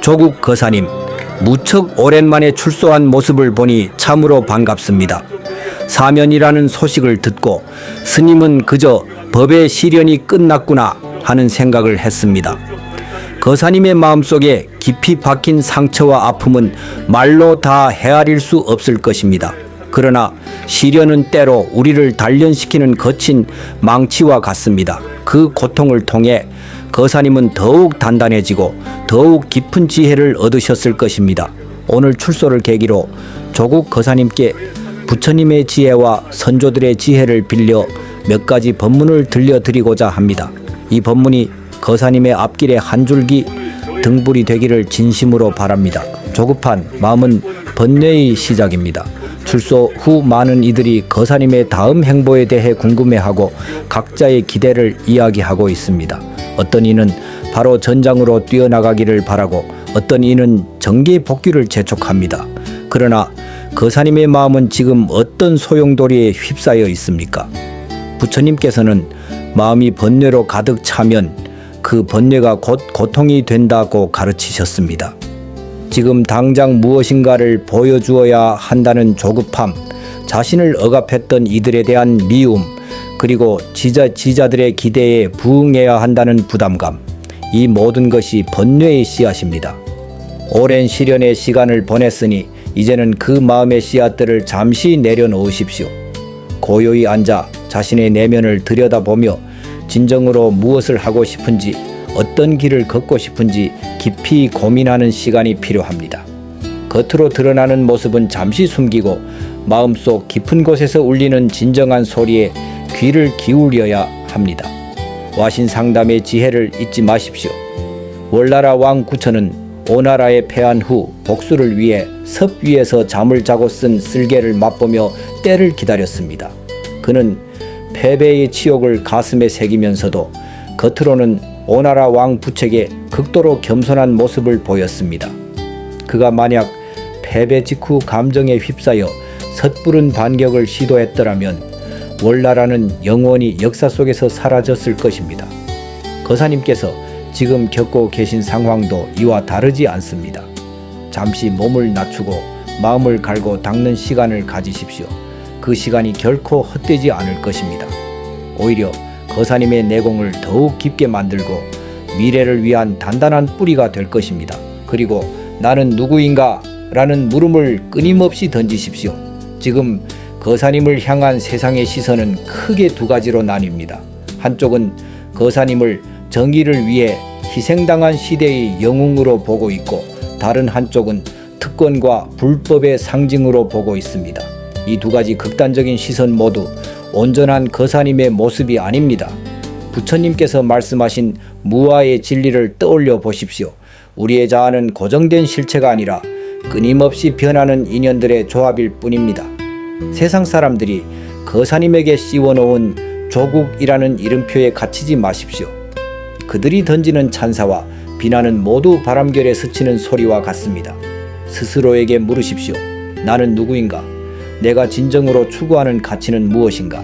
조국 거사님 무척 오랜만에 출소한 모습을 보니 참으로 반갑습니다. 사면이라는 소식을 듣고 스님은 그저 법의 시련이 끝났구나 하는 생각을 했습니다. 거사님의 마음속에 깊이 박힌 상처와 아픔은 말로 다 헤아릴 수 없을 것입니다. 그러나 시련은 때로 우리를 단련시키는 거친 망치와 같습니다. 그 고통을 통해 거사님은 더욱 단단해지고 더욱 깊은 지혜를 얻으셨을 것입니다. 오늘 출소를 계기로 조국 거사님께 부처님의 지혜와 선조들의 지혜를 빌려 몇 가지 법문을 들려드리고자 합니다. 이 법문이 거사님의 앞길에 한 줄기 등불이 되기를 진심으로 바랍니다. 조급한 마음은 번뇌의 시작입니다. 출소 후 많은 이들이 거사님의 다음 행보에 대해 궁금해하고 각자의 기대를 이야기하고 있습니다. 어떤 이는 바로 전장으로 뛰어나가기를 바라고 어떤 이는 정계 복귀를 재촉합니다. 그러나 거사님의 마음은 지금 어떤 소용돌이에 휩싸여 있습니까? 부처님께서는 마음이 번뇌로 가득 차면 그 번뇌가 곧 고통이 된다고 가르치셨습니다. 지금 당장 무엇인가를 보여주어야 한다는 조급함, 자신을 억압했던 이들에 대한 미움, 그리고 지자, 지자들의 기대에 부응해야 한다는 부담감, 이 모든 것이 번뇌의 씨앗입니다. 오랜 시련의 시간을 보냈으니 이제는 그 마음의 씨앗들을 잠시 내려놓으십시오. 고요히 앉아 자신의 내면을 들여다보며 진정으로 무엇을 하고 싶은지 어떤 길을 걷고 싶은지 깊이 고민하는 시간이 필요합니다. 겉으로 드러나는 모습은 잠시 숨기고 마음속 깊은 곳에서 울리는 진정한 소리에 귀를 기울여야 합니다. 와신 상담의 지혜를 잊지 마십시오. 월나라 왕 구천은 오나라에 패한 후 복수를 위해 섭 위에서 잠을 자고 쓴 쓸개를 맛보며 때를 기다렸습니다. 그는 패배의 치욕을 가슴에 새기면서도 겉으로는 오나라 왕 부책에 극도로 겸손한 모습을 보였습니다. 그가 만약 패배 직후 감정에 휩싸여 섣부른 반격을 시도했더라면 월나라는 영원히 역사 속에서 사라졌을 것입니다. 거사님께서 지금 겪고 계신 상황도 이와 다르지 않습니다. 잠시 몸을 낮추고 마음을 갈고 닦는 시간을 가지십시오. 그 시간이 결코 헛되지 않을 것입니다. 오히려 거사님의 내공을 더욱 깊게 만들고 미래를 위한 단단한 뿌리가 될 것입니다. 그리고 나는 누구인가? 라는 물음을 끊임없이 던지십시오. 지금 거사님을 향한 세상의 시선은 크게 두 가지로 나뉩니다. 한쪽은 거사님을 정의를 위해 희생당한 시대의 영웅으로 보고 있고 다른 한쪽은 특권과 불법의 상징으로 보고 있습니다. 이 두 가지 극단적인 시선 모두 온전한 거사님의 모습이 아닙니다. 부처님께서 말씀하신 무아의 진리를 떠올려 보십시오. 우리의 자아는 고정된 실체가 아니라 끊임없이 변하는 인연들의 조합일 뿐입니다. 세상 사람들이 거사님에게 씌워놓은 조국이라는 이름표에 갇히지 마십시오. 그들이 던지는 찬사와 비난은 모두 바람결에 스치는 소리와 같습니다. 스스로에게 물으십시오. 나는 누구인가? 내가 진정으로 추구하는 가치는 무엇인가?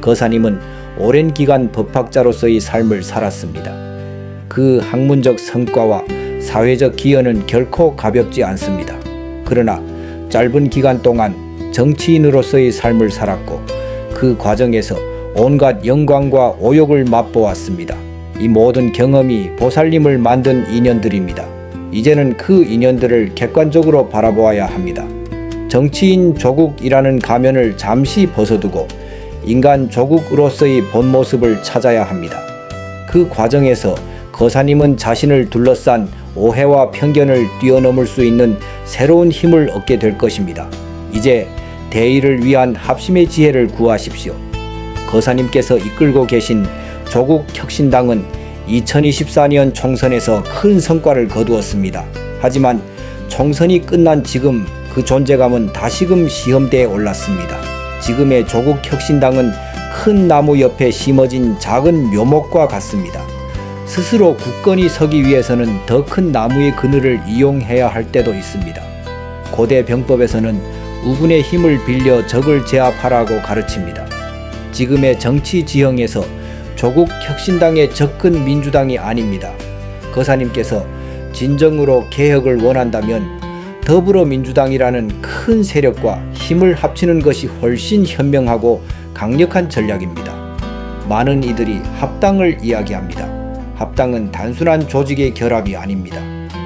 거사님은 오랜 기간 법학자로서의 삶을 살았습니다. 그 학문적 성과와 사회적 기여는 결코 가볍지 않습니다. 그러나 짧은 기간 동안 정치인으로서의 삶을 살았고 그 과정에서 온갖 영광과 오욕을 맛보았습니다. 이 모든 경험이 보살님을 만든 인연들입니다. 이제는 그 인연들을 객관적으로 바라보아야 합니다. 정치인 조국이라는 가면을 잠시 벗어두고 인간 조국으로서의 본 모습을 찾아야 합니다. 그 과정에서 거사님은 자신을 둘러싼 오해와 편견을 뛰어넘을 수 있는 새로운 힘을 얻게 될 것입니다. 이제 대의를 위한 합심의 지혜를 구하십시오. 거사님께서 이끌고 계신 조국 혁신당은 2024년 총선에서 큰 성과를 거두었습니다. 하지만 총선이 끝난 지금 그 존재감은 다시금 시험대에 올랐습니다. 지금의 조국 혁신당은 큰 나무 옆에 심어진 작은 묘목과 같습니다. 스스로 굳건히 서기 위해서는 더 큰 나무의 그늘을 이용해야 할 때도 있습니다. 고대 병법에서는 우군의 힘을 빌려 적을 제압하라고 가르칩니다. 지금의 정치 지형에서 조국 혁신당의 접근 민주당이 아닙니다. 거사님께서 진정으로 개혁을 원한다면 더불어민주당이라는 큰 세력과 힘을 합치는 것이 훨씬 현명하고 강력한 전략입니다. 많은 이들이 합당을 이야기합니다. 합당은 단순한 조직의 결합이 아닙니다.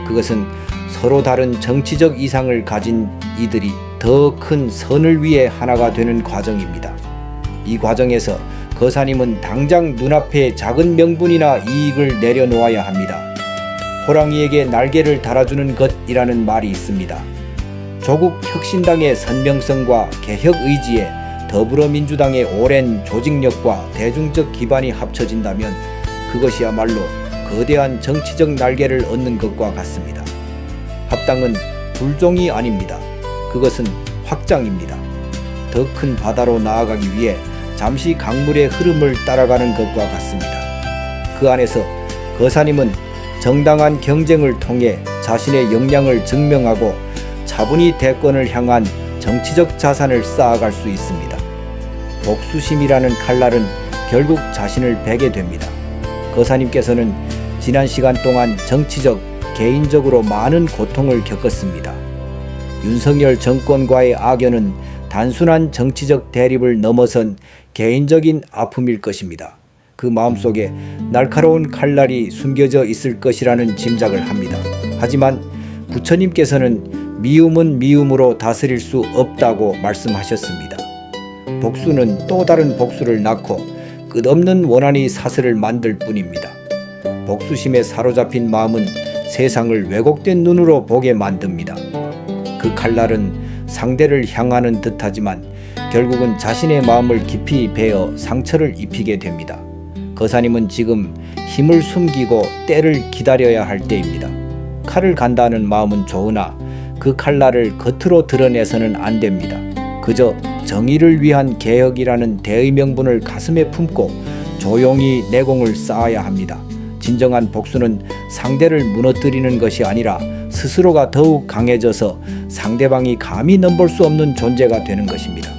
그것은 서로 다른 정치적 이상을 가진 이들이 더 큰 선을 위해 하나가 되는 과정입니다. 이 과정에서 거사님은 당장 눈앞에 작은 명분이나 이익을 내려놓아야 합니다. 호랑이에게 날개를 달아주는 것이라는 말이 있습니다. 조국 혁신당의 선명성과 개혁 의지에 더불어민주당의 오랜 조직력과 대중적 기반이 합쳐진다면 그것이야말로 거대한 정치적 날개를 얻는 것과 같습니다. 합당은 불종이 아닙니다. 그것은 확장입니다. 더 큰 바다로 나아가기 위해 잠시 강물의 흐름을 따라가는 것과 같습니다. 그 안에서 거사님은 정당한 경쟁을 통해 자신의 역량을 증명하고 차분히 대권을 향한 정치적 자산을 쌓아갈 수 있습니다. 복수심이라는 칼날은 결국 자신을 베게 됩니다. 거사님께서는 지난 시간 동안 정치적, 개인적으로 많은 고통을 겪었습니다. 윤석열 정권과의 악연은 단순한 정치적 대립을 넘어선 개인적인 아픔일 것입니다. 그 마음속에 날카로운 칼날이 숨겨져 있을 것이라는 짐작을 합니다. 하지만 부처님께서는 미움은 미움으로 다스릴 수 없다고 말씀하셨습니다. 복수는 또 다른 복수를 낳고 끝없는 원한이 사슬을 만들 뿐입니다. 복수심에 사로잡힌 마음은 세상을 왜곡된 눈으로 보게 만듭니다. 그 칼날은 상대를 향하는 듯하지만 결국은 자신의 마음을 깊이 베어 상처를 입히게 됩니다. 거사님은 지금 힘을 숨기고 때를 기다려야 할 때입니다. 칼을 간다는 마음은 좋으나 그 칼날을 겉으로 드러내서는 안 됩니다. 그저 정의를 위한 개혁이라는 대의 명분을 가슴에 품고 조용히 내공을 쌓아야 합니다. 진정한 복수는 상대를 무너뜨리는 것이 아니라 스스로가 더욱 강해져서 상대방이 감히 넘볼 수 없는 존재가 되는 것입니다.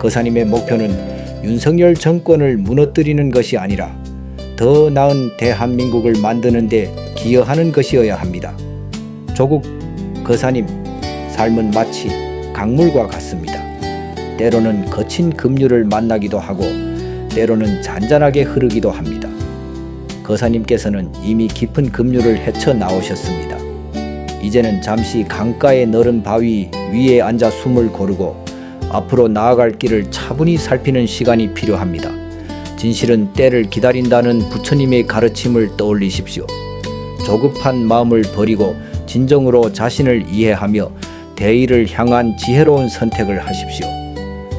거사님의 목표는 윤석열 정권을 무너뜨리는 것이 아니라 더 나은 대한민국을 만드는 데 기여하는 것이어야 합니다. 조국 거사님, 삶은 마치 강물과 같습니다. 때로는 거친 급류를 만나기도 하고 때로는 잔잔하게 흐르기도 합니다. 거사님께서는 이미 깊은 급류를 헤쳐 나오셨습니다. 이제는 잠시 강가의 너른 바위 위에 앉아 숨을 고르고 앞으로 나아갈 길을 차분히 살피는 시간이 필요합니다. 진실은 때를 기다린다는 부처님의 가르침을 떠올리십시오. 조급한 마음을 버리고 진정으로 자신을 이해하며 대의를 향한 지혜로운 선택을 하십시오.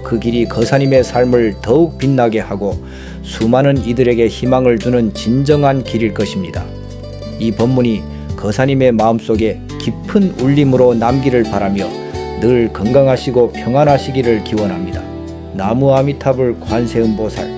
그 길이 거사님의 삶을 더욱 빛나게 하고 수많은 이들에게 희망을 주는 진정한 길일 것입니다. 이 법문이 거사님의 마음속에 깊은 울림으로 남기를 바라며 늘 건강하시고 평안하시기를 기원합니다. 나무 아미타불 관세음보살